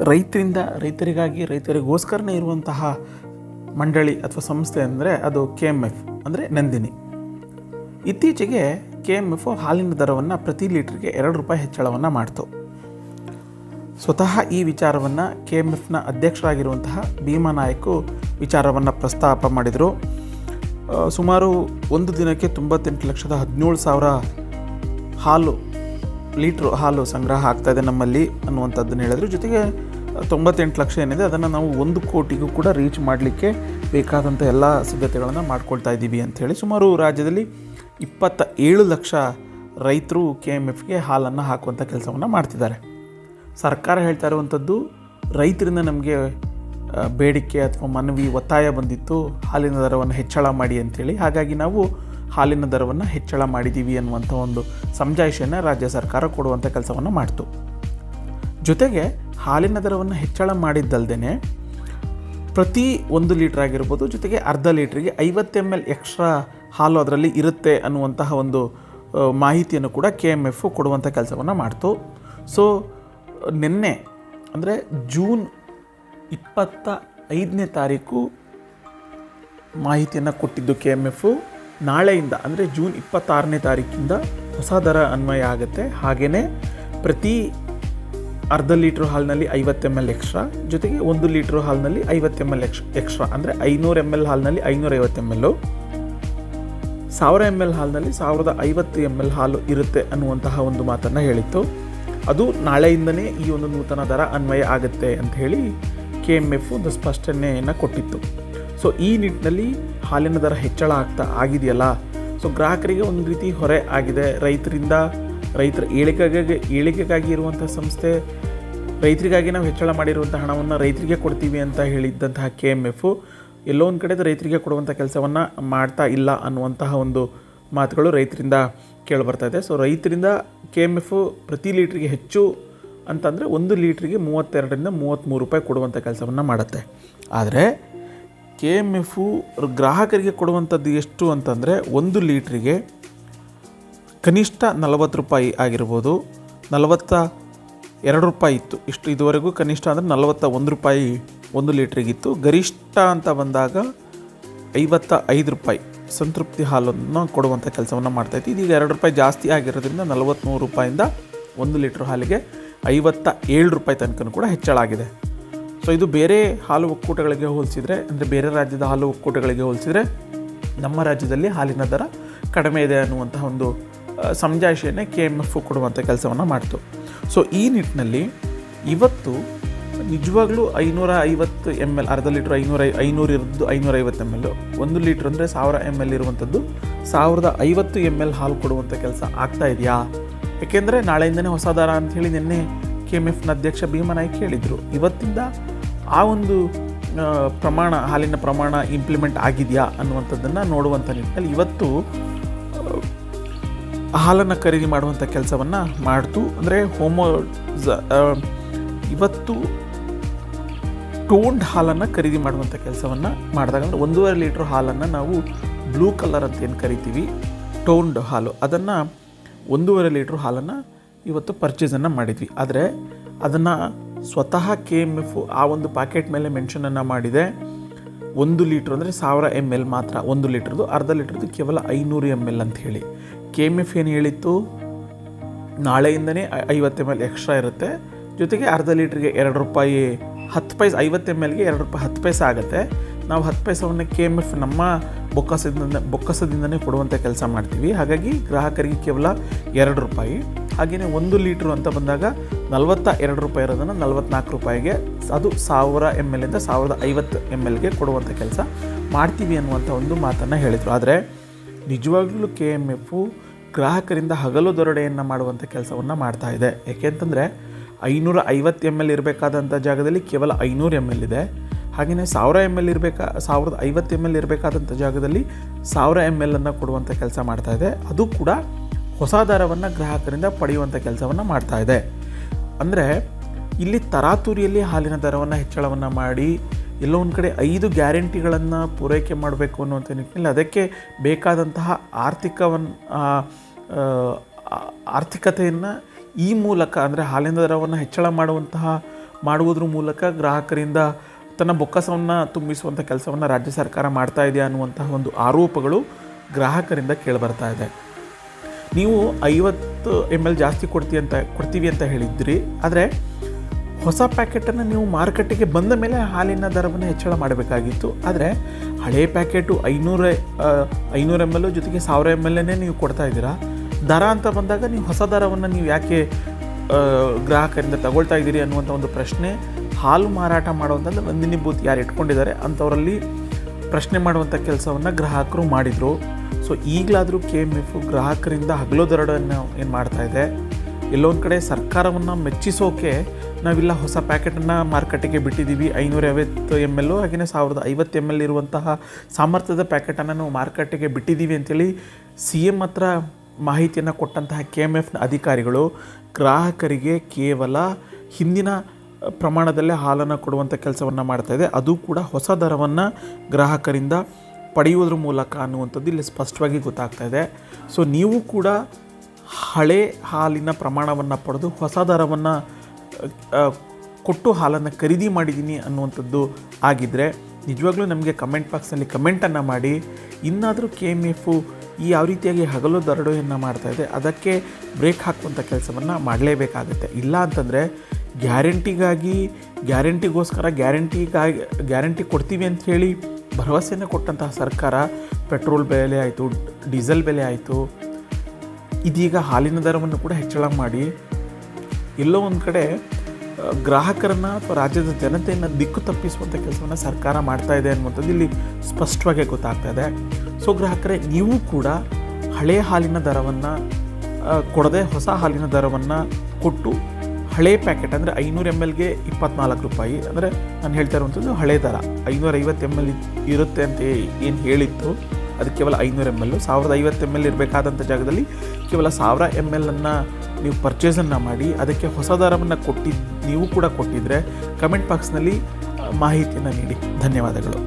ರೈತರಿಂದ, ರೈತರಿಗಾಗಿ, ರೈತರಿಗೋಸ್ಕರನೇ ಇರುವಂತಹ ಮಂಡಳಿ ಅಥವಾ ಸಂಸ್ಥೆ ಅಂದರೆ ಅದು ಕೆ ಎಂ ಎಫ್ ಅಂದರೆ ನಂದಿನಿ. ಇತ್ತೀಚೆಗೆ ಕೆ ಎಂ ಎಫ್ ಹಾಲಿನ ದರವನ್ನು ಪ್ರತಿ ಲೀಟ್ರಿಗೆ ಎರಡು ರೂಪಾಯಿ ಹೆಚ್ಚಳವನ್ನು ಮಾಡ್ತು. ಸ್ವತಃ ಈ ವಿಚಾರವನ್ನು ಕೆ ಎಂ ಎಫ್ನ ಅಧ್ಯಕ್ಷರಾಗಿರುವಂತಹ ಭೀಮಾ ನಾಯಕು ವಿಚಾರವನ್ನು ಪ್ರಸ್ತಾಪ ಮಾಡಿದರು. ಸುಮಾರು ಒಂದು ದಿನಕ್ಕೆ ತೊಂಬತ್ತೆಂಟು ಲಕ್ಷದ ಹದಿನೇಳು ಸಾವಿರ ಹಾಲು ಲೀಟ್ರು ಹಾಲು ಸಂಗ್ರಹ ಆಗ್ತಾ ಇದೆ ನಮ್ಮಲ್ಲಿ ಅನ್ನುವಂಥದ್ದನ್ನು ಹೇಳಿದ್ರು. ಜೊತೆಗೆ ತೊಂಬತ್ತೆಂಟು ಲಕ್ಷ ಏನಿದೆ, ಅದನ್ನು ನಾವು ಒಂದು ಕೋಟಿಗೂ ಕೂಡ ರೀಚ್ ಮಾಡಲಿಕ್ಕೆ ಬೇಕಾದಂಥ ಎಲ್ಲ ಸಿದ್ಧತೆಗಳನ್ನು ಮಾಡ್ಕೊಳ್ತಾ ಇದ್ದೀವಿ ಅಂಥೇಳಿ. ಸುಮಾರು ರಾಜ್ಯದಲ್ಲಿ ಇಪ್ಪತ್ತ ಏಳು ಲಕ್ಷ ರೈತರು ಕೆ ಎಂ ಎಫ್ಗೆ ಹಾಲನ್ನು ಹಾಕುವಂಥ ಕೆಲಸವನ್ನು ಮಾಡ್ತಿದ್ದಾರೆ. ಸರ್ಕಾರ ಹೇಳ್ತಾ ಇರುವಂಥದ್ದು, ರೈತರಿಂದ ನಮಗೆ ಬೇಡಿಕೆ ಅಥವಾ ಮನವಿ ಒತ್ತಾಯ ಬಂದಿತ್ತು, ಹಾಲಿನ ದರವನ್ನು ಹೆಚ್ಚಳ ಮಾಡಿ ಅಂಥೇಳಿ. ಹಾಗಾಗಿ ನಾವು ಹಾಲಿನ ದರವನ್ನು ಹೆಚ್ಚಳ ಮಾಡಿದ್ದೀವಿ ಅನ್ನುವಂಥ ಒಂದು ಸಮಜಾಯಿಷಿಯನ್ನು ರಾಜ್ಯ ಸರ್ಕಾರ ಕೊಡುವಂಥ ಕೆಲಸವನ್ನು ಮಾಡ್ತು. ಜೊತೆಗೆ ಹಾಲಿನ ದರವನ್ನು ಹೆಚ್ಚಳ ಮಾಡಿದ್ದಲ್ಲದೇ ಪ್ರತಿ ಒಂದು ಲೀಟ್ರ್ ಆಗಿರ್ಬೋದು ಜೊತೆಗೆ ಅರ್ಧ ಲೀಟ್ರಿಗೆ ಐವತ್ತು ಎಂ ಎಲ್ ಎಕ್ಸ್ಟ್ರಾ ಹಾಲು ಅದರಲ್ಲಿ ಇರುತ್ತೆ ಅನ್ನುವಂತಹ ಒಂದು ಮಾಹಿತಿಯನ್ನು ಕೂಡ ಕೆ ಎಂ ಎಫ್ ಕೊಡುವಂಥ ಕೆಲಸವನ್ನು ಮಾಡ್ತು. ಸೊ ನಿನ್ನೆ ಅಂದರೆ ಜೂನ್ ಇಪ್ಪತ್ತ ಐದನೇ ತಾರೀಕು ಮಾಹಿತಿಯನ್ನು ಕೊಟ್ಟಿದ್ದು ಕೆ ಎಂ ಎಫು ನಾಳೆಯಿಂದ, ಅಂದರೆ ಜೂನ್ ಇಪ್ಪತ್ತಾರನೇ ತಾರೀಕಿಂದ ಹೊಸ ದರ ಅನ್ವಯ ಆಗುತ್ತೆ. ಹಾಗೆಯೇ ಪ್ರತಿ ಅರ್ಧ ಲೀಟ್ರ್ ಹಾಲಿನಲ್ಲಿ ಐವತ್ತು ಎಂ ಎಲ್ ಎಕ್ಸ್ಟ್ರಾ ಜೊತೆಗೆ ಒಂದು ಲೀಟ್ರ್ ಹಾಲಿನಲ್ಲಿ ಐವತ್ತು ಎಂ ಎಲ್ ಎಕ್ಸ್ ಎಕ್ಸ್ಟ್ರಾ ಅಂದರೆ ಐನೂರು ಎಂ ಎಲ್ ಹಾಲಿನಲ್ಲಿ ಐನೂರೈವತ್ತು ಎಂ ಎಲ್ಲು ಸಾವಿರ ಎಂ ಎಲ್ ಹಾಲಿನಲ್ಲಿ ಸಾವಿರದ ಐವತ್ತು ಎಂ ಎಲ್ ಹಾಲು ಇರುತ್ತೆ ಅನ್ನುವಂತಹ ಒಂದು ಮಾತನ್ನು ಹೇಳಿತ್ತು. ಅದು ನಾಳೆಯಿಂದನೇ ಈ ಒಂದು ನೂತನ ದರ ಅನ್ವಯ ಆಗುತ್ತೆ ಅಂತ ಹೇಳಿ ಕೆ ಎಂ ಎಫ್ ಒಂದು ಸ್ಪಷ್ಟನೆಯನ್ನು ಕೊಟ್ಟಿತ್ತು. ಸೊ ಈ ನಿಟ್ಟಿನಲ್ಲಿ ಹಾಲಿನ ದರ ಹೆಚ್ಚಳ ಆಗ್ತಾ ಆಗಿದೆಯಲ್ಲ? ಸೊ ಗ್ರಾಹಕರಿಗೆ ಒಂದು ರೀತಿ ಹೊರೆ ಆಗಿದೆ. ರೈತರಿಂದ, ರೈತರ ಏಳಿಗೆಗೆ ಏಳಿಗೆಗಾಗಿ ಇರುವಂಥ ಸಂಸ್ಥೆ, ರೈತರಿಗಾಗಿ ನಾವು ಹೆಚ್ಚಳ ಮಾಡಿರುವಂಥ ಹಣವನ್ನು ರೈತರಿಗೆ ಕೊಡ್ತೀವಿ ಅಂತ ಹೇಳಿದ್ದಂತಹ ಕೆ ಎಂ ಎಫ್ ಎಲ್ಲೋ ಒಂದು ಕಡೆ ರೈತರಿಗೆ ಕೊಡುವಂಥ ಕೆಲಸವನ್ನು ಮಾಡ್ತಾ ಇಲ್ಲ ಅನ್ನುವಂತಹ ಒಂದು ಮಾತುಗಳು ರೈತರಿಂದ ಕೇಳಿಬರ್ತಾ ಇದೆ. ಸೊ ರೈತರಿಂದ ಕೆ ಎಂ ಎಫ್ ಪ್ರತಿ ಲೀಟ್ರಿಗೆ ಹೆಚ್ಚು ಅಂತಂದರೆ ಒಂದು ಲೀಟ್ರಿಗೆ ಮೂವತ್ತೆರಡರಿಂದ ಮೂವತ್ತ್ಮೂರು ರೂಪಾಯಿ ಕೊಡುವಂಥ ಕೆಲಸವನ್ನು ಮಾಡುತ್ತೆ. ಆದರೆ ಕೆ ಎಂ ಎಫು ಗ್ರಾಹಕರಿಗೆ ಕೊಡುವಂಥದ್ದು ಎಷ್ಟು ಅಂತಂದರೆ ಒಂದು ಲೀಟ್ರಿಗೆ ಕನಿಷ್ಠ ನಲವತ್ತು ರೂಪಾಯಿ ಆಗಿರ್ಬೋದು. ನಲವತ್ತ ಎರಡು ರೂಪಾಯಿ ಇತ್ತು. ಇಷ್ಟು ಇದುವರೆಗೂ ಕನಿಷ್ಠ ಅಂದರೆ ನಲವತ್ತ ಒಂದು ರೂಪಾಯಿ ಒಂದು ಲೀಟ್ರಿಗಿತ್ತು. ಗರಿಷ್ಠ ಅಂತ ಬಂದಾಗ ಐವತ್ತ ಐದು ರೂಪಾಯಿ ಸಂತೃಪ್ತಿ ಹಾಲನ್ನು ಕೊಡುವಂಥ ಕೆಲಸವನ್ನು ಮಾಡ್ತಾಯಿತ್ತು ಇದೀಗ ಎರಡು ರೂಪಾಯಿ ಜಾಸ್ತಿ ಆಗಿರೋದ್ರಿಂದ ನಲವತ್ತ್ಮೂರು ರೂಪಾಯಿಂದ ಒಂದು ಲೀಟ್ರ್ ಹಾಲಿಗೆ ಐವತ್ತ ಏಳು ರೂಪಾಯಿ ತನಕ ಕೂಡ ಹೆಚ್ಚಳ ಆಗಿದೆ ಸೊ ಇದು ಬೇರೆ ಹಾಲು ಒಕ್ಕೂಟಗಳಿಗೆ ಹೋಲಿಸಿದರೆ ಅಂದರೆ ಬೇರೆ ರಾಜ್ಯದ ಹಾಲು ಒಕ್ಕೂಟಗಳಿಗೆ ಹೋಲಿಸಿದರೆ ನಮ್ಮ ರಾಜ್ಯದಲ್ಲಿ ಹಾಲಿನ ದರ ಕಡಿಮೆ ಇದೆ ಅನ್ನುವಂತಹ ಒಂದು ಆ, ಸಮಜಾಯಿಷಿಯನ್ನೇ ಕೆ ಎಂ ಎಫ್ ಕೊಡುವಂಥ ಕೆಲಸವನ್ನು ಮಾಡ್ತು. ಸೊ ಈ ನಿಟ್ಟಿನಲ್ಲಿ ಇವತ್ತು ನಿಜವಾಗ್ಲೂ ಐನೂರ ಐವತ್ತು ಎಂ ಎಲ್ ಅರ್ಧ ಲೀಟ್ರ್ ಐನೂರ ಐನೂರು ಇರೋದು ಐನೂರೈವತ್ತು ಎಂ ಎಲ್ ಒಂದು ಲೀಟ್ರ್ ಅಂದರೆ ಸಾವಿರ ಎಂ ಎಲ್ ಇರುವಂಥದ್ದು. ಸಾವಿರದ ಐವತ್ತು ಎಂ ಎಲ್ ಹಾಲು ಕೊಡುವಂಥ ಕೆಲಸ ಆಗ್ತಾ ಇದೆಯಾ? ಯಾಕೆಂದರೆ ನಾಳೆಯಿಂದನೇ ಹೊಸ ದರ ಅಂಥೇಳಿ ನಿನ್ನೆ ಕೆ ಎಂ ಎಫ್ನ ಅಧ್ಯಕ್ಷ ಭೀಮನಾಯ್ಕ ಹೇಳಿದರು. ಇವತ್ತಿಂದ ಆ ಒಂದು ಪ್ರಮಾಣ, ಹಾಲಿನ ಪ್ರಮಾಣ ಇಂಪ್ಲಿಮೆಂಟ್ ಆಗಿದೆಯಾ ಅನ್ನುವಂಥದ್ದನ್ನು ನೋಡುವಂಥ ನಿಟ್ಟಿನಲ್ಲಿ ಇವತ್ತು ಹಾಲನ್ನು ಖರೀದಿ ಮಾಡುವಂಥ ಕೆಲಸವನ್ನು ಮಾಡ್ತು. ಅಂದರೆ ಹೋಮೋ ಇವತ್ತು ಟೋನ್ಡ್ ಹಾಲನ್ನು ಖರೀದಿ ಮಾಡುವಂಥ ಕೆಲಸವನ್ನು ಮಾಡಿದಾಗ ಅಂದರೆ ಒಂದೂವರೆ ಲೀಟ್ರ್ ಹಾಲನ್ನು ನಾವು ಬ್ಲೂ ಕಲರ್ ಅಂತ ಏನು ಕರಿತೀವಿ? ಟೋನ್ಡ್ ಹಾಲು. ಅದನ್ನು ಒಂದೂವರೆ ಲೀಟ್ರ್ ಹಾಲನ್ನು ಇವತ್ತು ಪರ್ಚೇಸನ್ನು ಮಾಡಿದ್ವಿ. ಆದರೆ ಅದನ್ನು ಸ್ವತಃ ಕೆ ಎಂ ಎಫ್ ಆ ಒಂದು ಪ್ಯಾಕೆಟ್ ಮೇಲೆ ಮೆನ್ಷನನ್ನು ಮಾಡಿದೆ. ಒಂದು ಲೀಟ್ರ್ ಅಂದರೆ ಸಾವಿರ ಎಂ ಎಲ್ ಮಾತ್ರ. ಒಂದು ಲೀಟ್ರದ್ದು ಅರ್ಧ ಲೀಟ್ರದ್ದು ಕೇವಲ ಐನೂರು ಎಂ ಎಲ್ ಅಂತ ಹೇಳಿ. ಕೆ ಎಂ ಎಫ್ ಏನು ಹೇಳಿತ್ತು? ನಾಳೆಯಿಂದನೇ ಐವತ್ತು ಎಂ ಎಲ್ ಎಕ್ಸ್ಟ್ರಾ ಇರುತ್ತೆ. ಜೊತೆಗೆ ಅರ್ಧ ಲೀಟ್ರಿಗೆ ಎರಡು ರೂಪಾಯಿ, ಹತ್ತು ಪೈಸ ಐವತ್ತು ಎಂ ಎಲ್ಗೆ ಎರಡು ರೂಪಾಯಿ, ಹತ್ತು ಪೈಸೆ ಆಗುತ್ತೆ. ನಾವು ಹತ್ತು ಪೈಸವನ್ನು ಕೆ ಎಂ ಎಫ್ ನಮ್ಮ ಬೊಕ್ಕಸದಿಂದ, ಬೊಕ್ಕಸದಿಂದನೇ ಕೊಡುವಂಥ ಕೆಲಸ ಮಾಡ್ತೀವಿ. ಹಾಗಾಗಿ ಗ್ರಾಹಕರಿಗೆ ಕೇವಲ ಎರಡು ರೂಪಾಯಿ. ಹಾಗೆಯೇ ಒಂದು ಲೀಟ್ರು ಅಂತ ಬಂದಾಗ ನಲವತ್ತ ಎರಡು ರೂಪಾಯಿ ಇರೋದನ್ನು ನಲವತ್ತ್ನಾಲ್ಕು ರೂಪಾಯಿಗೆ ಅದು ಸಾವಿರ ಎಂ ಇಂದ ಸಾವಿರದ ಐವತ್ತು ಎಂ ಎಲ್ಗೆ ಕೊಡುವಂಥ ಕೆಲಸ ಮಾಡ್ತೀವಿ ಅನ್ನುವಂಥ ಒಂದು ಮಾತನ್ನು ಹೇಳಿದರು. ಆದರೆ ನಿಜವಾಗ್ಲೂ ಕೆ ಎಂ ಎಫು ಗ್ರಾಹಕರಿಂದ ಹಗಲು ದೊರಡೆಯನ್ನು ಮಾಡುವಂಥ ಕೆಲಸವನ್ನು ಮಾಡ್ತಾ ಇದೆ. ಏಕೆಂತಂದರೆ ಐನೂರ ಐವತ್ತು ಎಂ ಎಲ್ ಇರಬೇಕಾದಂಥ ಜಾಗದಲ್ಲಿ ಕೇವಲ ಐನೂರು ಎಂ ಎಲ್ ಇದೆ. ಹಾಗೆಯೇ ಸಾವಿರ ಎಂ ಎಲ್ ಇರಬೇಕಾ, ಸಾವಿರದ ಐವತ್ತು ಎಂ ಎಲ್ ಇರಬೇಕಾದಂಥ ಜಾಗದಲ್ಲಿ ಸಾವಿರ ಎಂ ಎಲ್ ಅನ್ನು ಕೊಡುವಂಥ ಕೆಲಸ ಮಾಡ್ತಾಯಿದೆ ಅದು ಕೂಡ ಹೊಸ ದರವನ್ನು ಗ್ರಾಹಕರಿಂದ ಪಡೆಯುವಂಥ ಕೆಲಸವನ್ನು ಮಾಡ್ತಾ ಇದೆ. ಅಂದರೆ ಇಲ್ಲಿ ತರಾತುರಿಯಲ್ಲಿ ಹಾಲಿನ ದರವನ್ನು ಹೆಚ್ಚಳವನ್ನು ಮಾಡಿ ಎಲ್ಲೋ ಒಂದು ಕಡೆ ಐದು ಗ್ಯಾರಂಟಿಗಳನ್ನು ಪೂರೈಕೆ ಮಾಡಬೇಕು ಅನ್ನುವಂಥ ನಿಟ್ಟಿನಲ್ಲಿ ಅದಕ್ಕೆ ಬೇಕಾದಂತಹ ಆರ್ಥಿಕವನ್ನು ಆರ್ಥಿಕತೆಯನ್ನು ಈ ಮೂಲಕ ಅಂದರೆ ಹಾಲಿನ ದರವನ್ನು ಹೆಚ್ಚಳ ಮಾಡುವಂತಹ, ಮಾಡುವುದ್ರ ಮೂಲಕ ಗ್ರಾಹಕರಿಂದ ತನ್ನ ಬೊಕ್ಕಸವನ್ನು ತುಂಬಿಸುವಂಥ ಕೆಲಸವನ್ನು ರಾಜ್ಯ ಸರ್ಕಾರ ಮಾಡ್ತಾ ಇದೆ ಅನ್ನುವಂತಹ ಒಂದು ಆರೋಪಗಳು ಗ್ರಾಹಕರಿಂದ ಕೇಳಿಬರ್ತಾ ಇದೆ. ನೀವು ಐವತ್ತು ಎಂ ಎಲ್ ಜಾಸ್ತಿ ಕೊಡ್ತೀವಿ ಅಂತ ಕೊಡ್ತೀವಿ ಅಂತ ಹೇಳಿದ್ರಿ. ಆದರೆ ಹೊಸ ಪ್ಯಾಕೆಟನ್ನು ನೀವು ಮಾರುಕಟ್ಟೆಗೆ ಬಂದ ಮೇಲೆ ಹಾಲಿನ ದರವನ್ನು ಹೆಚ್ಚಳ ಮಾಡಬೇಕಾಗಿತ್ತು. ಆದರೆ ಹಳೆ ಪ್ಯಾಕೆಟು ಐನೂರ ಐನೂರು ಎಂ ಎಲ್ ಜೊತೆಗೆ ಸಾವಿರ ಎಂ ಎಲ್ ನೀವು ಕೊಡ್ತಾ ಇದ್ದೀರಾ? ದರ ಅಂತ ಬಂದಾಗ ನೀವು ಹೊಸ ದರವನ್ನು ನೀವು ಯಾಕೆ ಗ್ರಾಹಕರಿಂದ ತಗೊಳ್ತಾ ಇದ್ದೀರಿ ಅನ್ನುವಂಥ ಒಂದು ಪ್ರಶ್ನೆ ಹಾಲು ಮಾರಾಟ ಮಾಡುವಂಥದ್ದು ನಂದಿನಿ ಬೂತ್ ಯಾರು ಇಟ್ಕೊಂಡಿದ್ದಾರೆ ಅಂಥವರಲ್ಲಿ ಪ್ರಶ್ನೆ ಮಾಡುವಂಥ ಕೆಲಸವನ್ನು ಗ್ರಾಹಕರು ಮಾಡಿದರು. ಸೊ ಈಗಲಾದರೂ ಕೆ ಎಂ ಎಫ್ ಗ್ರಾಹಕರಿಂದ ಹಗಲು ದರಡನ್ನು ಏನು ಇದೆ? ಎಲ್ಲೊಂದು ಕಡೆ ಸರ್ಕಾರವನ್ನು ಮೆಚ್ಚಿಸೋಕೆ ನಾವಿಲ್ಲ ಹೊಸ ಪ್ಯಾಕೆಟನ್ನು ಮಾರುಕಟ್ಟೆಗೆ ಬಿಟ್ಟಿದ್ದೀವಿ ಐನೂರ ಐವತ್ತು ಎಂ ಎಲ್ಲು ಹಾಗೆಯೇ ಸಾವಿರದ ಐವತ್ತು ಎಂ ಎಲ್ ಇರುವಂತಹ ಸಾಮರ್ಥ್ಯದ ಪ್ಯಾಕೆಟನ್ನು ನಾವು ಮಾರುಕಟ್ಟೆಗೆ ಬಿಟ್ಟಿದ್ದೀವಿ ಅಂತೇಳಿ ಸಿ ಎಂ ಹತ್ರ ಮಾಹಿತಿಯನ್ನು ಕೊಟ್ಟಂತಹ ಕೆ ಎಂ ಎಫ್ನ ಅಧಿಕಾರಿಗಳು ಗ್ರಾಹಕರಿಗೆ ಕೇವಲ ಹಿಂದಿನ ಪ್ರಮಾಣದಲ್ಲೇ ಹಾಲನ್ನು ಕೊಡುವಂಥ ಕೆಲಸವನ್ನು ಮಾಡ್ತಾ ಇದೆ. ಅದು ಕೂಡ ಹೊಸ ದರವನ್ನು ಗ್ರಾಹಕರಿಂದ ಪಡೆಯುವುದ್ರ ಮೂಲಕ ಅನ್ನುವಂಥದ್ದು ಇಲ್ಲಿ ಸ್ಪಷ್ಟವಾಗಿ ಗೊತ್ತಾಗ್ತಾ ಇದೆ. ಸೊ ನೀವು ಕೂಡ ಹಳೆ ಹಾಲಿನ ಪ್ರಮಾಣವನ್ನು ಪಡೆದು ಹೊಸ ದರವನ್ನು ಕೊಟ್ಟು ಹಾಲನ್ನು ಖರೀದಿ ಮಾಡಿದ್ದೀನಿ ಅನ್ನುವಂಥದ್ದು ಆಗಿದ್ದರೆ ನಿಜವಾಗ್ಲೂ ನಮಗೆ ಕಮೆಂಟ್ ಬಾಕ್ಸಲ್ಲಿ ಕಮೆಂಟನ್ನು ಮಾಡಿ, ಇನ್ನಾದರೂ ಕೆ ಎಂ ಎಫು ಈ ಯಾವ ರೀತಿಯಾಗಿ ಹಗಲು ದರಡೆಯನ್ನು ಮಾಡ್ತಾ ಇದೆ, ಅದಕ್ಕೆ ಬ್ರೇಕ್ ಹಾಕುವಂಥ ಕೆಲಸವನ್ನು ಮಾಡಲೇಬೇಕಾಗುತ್ತೆ. ಇಲ್ಲ ಅಂತಂದರೆ ಗ್ಯಾರಂಟಿಗಾಗಿ, ಗ್ಯಾರಂಟಿಗೋಸ್ಕರ ಗ್ಯಾರಂಟಿಗಾಗಿ, ಗ್ಯಾರಂಟಿ ಕೊಡ್ತೀವಿ ಅಂತ ಹೇಳಿ ಭರವಸೆಯನ್ನು ಕೊಟ್ಟಂತಹ ಸರ್ಕಾರ ಪೆಟ್ರೋಲ್ ಬೆಲೆ ಆಯಿತು, ಡೀಸೆಲ್ ಬೆಲೆ ಆಯಿತು, ಇದೀಗ ಹಾಲಿನ ದರವನ್ನು ಕೂಡ ಹೆಚ್ಚಳ ಮಾಡಿ, ಎಲ್ಲೋ ಒಂದು ಕಡೆ ಗ್ರಾಹಕರನ್ನು ಅಥವಾ ರಾಜ್ಯದ ಜನತೆಯನ್ನು ದಿಕ್ಕು ತಪ್ಪಿಸುವಂಥ ಕೆಲಸವನ್ನು ಸರ್ಕಾರ ಮಾಡ್ತಾ ಇದೆ ಅನ್ನುವಂಥದ್ದು ಇಲ್ಲಿ ಸ್ಪಷ್ಟವಾಗಿ ಗೊತ್ತಾಗ್ತಾ ಇದೆ. ಸೊ ಗ್ರಾಹಕರೇ, ನೀವು ಕೂಡ ಹಳೆಯ ಹಾಲಿನ ದರವನ್ನು ಕೊಡದೆ ಹೊಸ ಹಾಲಿನ ದರವನ್ನು ಕೊಟ್ಟು ಹಳೆ ಪ್ಯಾಕೆಟ್ ಅಂದರೆ ಐನೂರು ಎಂ ಎಲ್ಗೆ ಇಪ್ಪತ್ನಾಲ್ಕು ರೂಪಾಯಿ. ಅಂದರೆ ನಾನು ಹೇಳ್ತಾ ಇರುವಂಥದ್ದು ಹಳೆ ದರ. ಐನೂರ ಐವತ್ತು ಎಂ ಎಲ್ ಇರುತ್ತೆ ಅಂತ ಏನು ಹೇಳಿತ್ತು ಅದು ಕೇವಲ ಐನೂರು ಎಂ ಎಲ್ ಸಾವಿರದ ಐವತ್ತು ಎಂ ಎಲ್ ಇರಬೇಕಾದಂಥ ಜಾಗದಲ್ಲಿ ಕೇವಲ ಸಾವಿರ ಎಂ ಎಲ್ಲನ್ನು ನೀವು ಪರ್ಚೇಸನ್ನು ಮಾಡಿ, ಅದಕ್ಕೆ ಹೊಸ ದರವನ್ನು ಕೊಟ್ಟಿದ್ದು ನೀವು ಕೂಡ ಕೊಟ್ಟಿದ್ದರೆ ಕಮೆಂಟ್ ಬಾಕ್ಸ್ನಲ್ಲಿ ಮಾಹಿತಿಯನ್ನು ನೀಡಿ. ಧನ್ಯವಾದಗಳು.